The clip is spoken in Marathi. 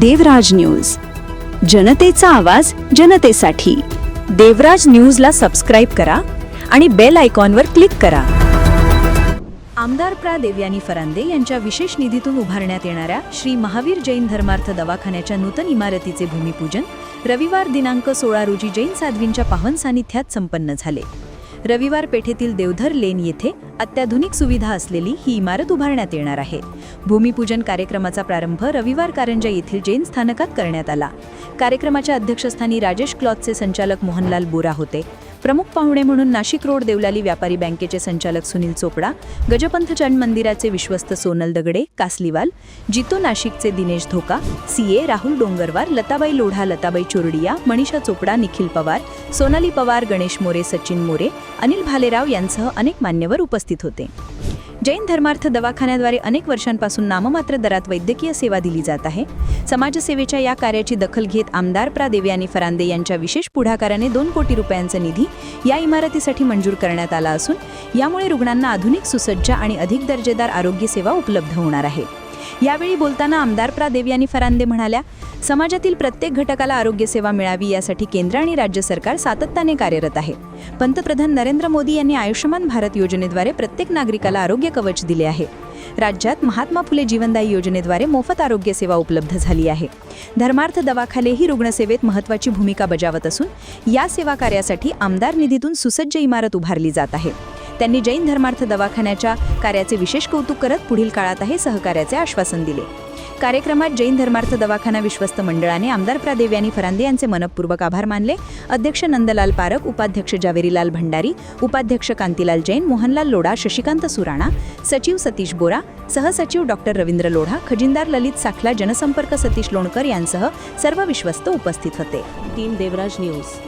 देवराज न्यूज. जनतेचा आवाज जनतेसाठी. देवराज न्यूजला सबस्क्राईब करा आणि बेल आयकॉनवर क्लिक करा. आमदार प्रा. देवयानी फरांदे यांच्या विशेष निधीतून उभारण्यात येणाऱ्या श्री महावीर जैन धर्मार्थ दवाखान्याच्या नूतन इमारतीचे भूमिपूजन रविवार दिनांक सोळा रोजी जैन साध्वींच्या पावन सानिध्यात संपन्न झाले. रविवार पेठेतील देवधर लेन येथे अत्याधुनिक सुविधा असलेली ही इमारत उभारण्यात येणार आहे. भूमिपूजन कार्यक्रमाचा प्रारंभ रविवार कारंजा येथील जैन स्थानकात करण्यात आला. कार्यक्रमाच्या अध्यक्षस्थानी राजेश क्लॉथचे संचालक मोहनलाल बोरा होते. प्रमुख पाहुणे म्हणून नाशिक रोड देवलाली व्यापारी बँकेचे संचालक सुनील चोपडा गजपंथ चंड मंदिराचे विश्वस्त सोनल दगडे कासलीवाल जितो नाशिकचे दिनेश धोका सीए राहुल डोंगरवार लताबाई लोढा लताबाई चोरडिया मनीषा चोपडा निखिल पवार सोनाली पवार गणेश मोरे सचिन मोरे अनिल भालेराव यांसह अनेक मान्यवर उपस्थित होते. जैन धर्मार्थ दवाखान्याद्वारे अनेक वर्षांपासून नाममात्र दरात वैद्यकीय सेवा दिली जात आहे. समाजसेवेच्या या कार्याची दखल घेत आमदार प्रा आणि फरांदे यांच्या विशेष पुढाकाराने दोन कोटी रुपयांचा निधी या इमारतीसाठी मंजूर करण्यात आला असून यामुळे रुग्णांना आधुनिक सुसज्ज आणि अधिक दर्जेदार आरोग्य सेवा उपलब्ध होणार आहे. यावेळी बोलताना आमदार प्रा देवयानी फरांदे म्हणाल्या समाजातील प्रत्येक घटकाला आरोग्य सेवा मिळावी यासाठी केंद्र आणि राज्य सरकार सातत्याने कार्यरत आहे. पंतप्रधान नरेंद्र मोदी यांनी आयुष्यमान भारत योजनेद्वारे प्रत्येक नागरिकाला आरोग्य कवच दिले आहे. राज्यात महात्मा फुले जीवनदायी योजनेद्वारे मोफत आरोग्य सेवा उपलब्ध झाली आहे. धर्मार्थ दवाखानेही रुग्णसेवेत महत्त्वाची भूमिका बजावत असून या सेवा कार्यासाठी आमदार निधीतून सुसज्ज इमारत उभारली जात आहे. त्यांनी जैन धर्मार्थ दवाखान्याच्या कार्याचे विशेष कौतुक करत पुढील काळातही सहकार्याचे आश्वासन दिले. कार्यक्रमात जैन धर्मार्थ दवाखाना विश्वस्त मंडळाने आमदार प्रादेव यांनी फरांदे यांचे मनपूर्वक आभार मानले. अध्यक्ष नंदलाल पारक उपाध्यक्ष जावेरीलाल भंडारी उपाध्यक्ष कांतीलाल जैन मोहनलाल लोढा शशिकांत सुराणा सचिव सतीश बोरा सहसचिव डॉक्टर रवींद्र लोढा खजिनदार ललित साखला जनसंपर्क सतीश लोणकर यांसह सर्व विश्वस्त उपस्थित होते. Team Devraj news.